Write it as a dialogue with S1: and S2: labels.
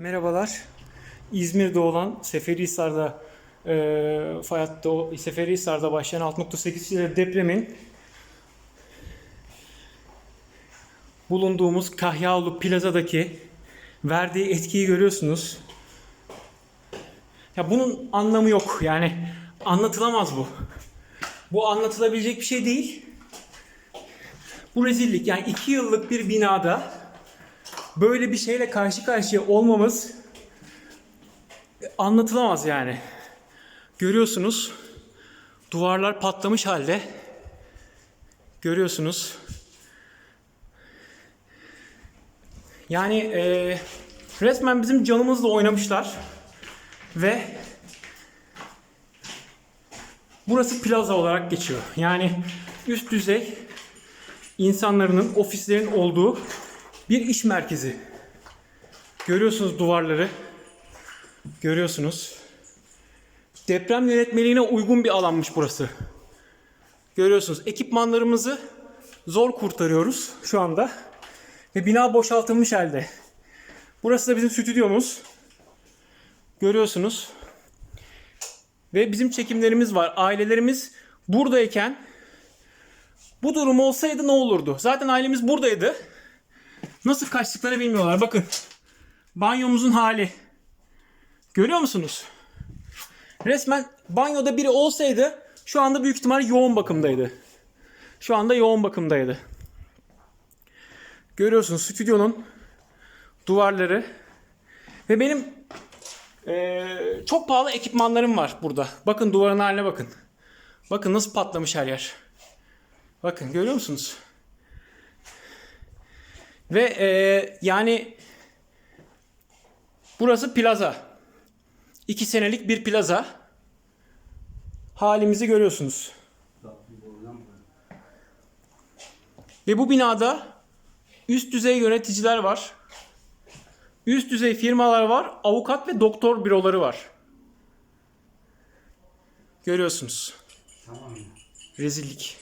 S1: Merhabalar. İzmir'de olan Seferihisar'da e, fay hattı o Seferihisar'da başlayan 6.8 ile depremin bulunduğumuz Kahyaoğlu Plaza'daki verdiği etkiyi görüyorsunuz. Ya bunun anlamı yok. Yani anlatılamaz bu. Bu anlatılabilecek bir şey değil. Bu rezillik. Yani iki yıllık bir binada böyle bir şeyle karşı karşıya olmamız anlatılamaz yani. Görüyorsunuz duvarlar patlamış halde. Görüyorsunuz. Yani e, resmen bizim canımızla oynamışlar. Ve burası plaza olarak geçiyor. Yani üst düzey insanların, ofislerin olduğu bir iş merkezi. Görüyorsunuz duvarları. Görüyorsunuz. Deprem yönetmeliğine uygun bir alanmış burası. Görüyorsunuz. Ekipmanlarımızı zor kurtarıyoruz şu anda. Ve bina boşaltılmış halde. Burası da bizim stüdyomuz. Görüyorsunuz. Ve bizim çekimlerimiz var. Ailelerimiz buradayken bu durum olsaydı ne olurdu? Zaten ailemiz buradaydı. Nasıl kaçtıklarını bilmiyorlar. Bakın. Banyomuzun hali. Görüyor musunuz? Resmen banyoda biri olsaydı şu anda büyük ihtimal yoğun bakımdaydı. Şu anda yoğun bakımdaydı. Görüyorsunuz stüdyonun duvarları ve benim eee, çok pahalı ekipmanlarım var burada. Bakın duvarın haline bakın. Bakın nasıl patlamış her yer. Bakın görüyor musunuz? Ve eee, yani burası plaza. İki senelik bir plaza. Halimizi görüyorsunuz. Ve bu binada üst düzey yöneticiler var. Üst düzey firmalar var. Avukat ve doktor büroları var. Görüyorsunuz.
S2: Tamam.
S1: Rezillik.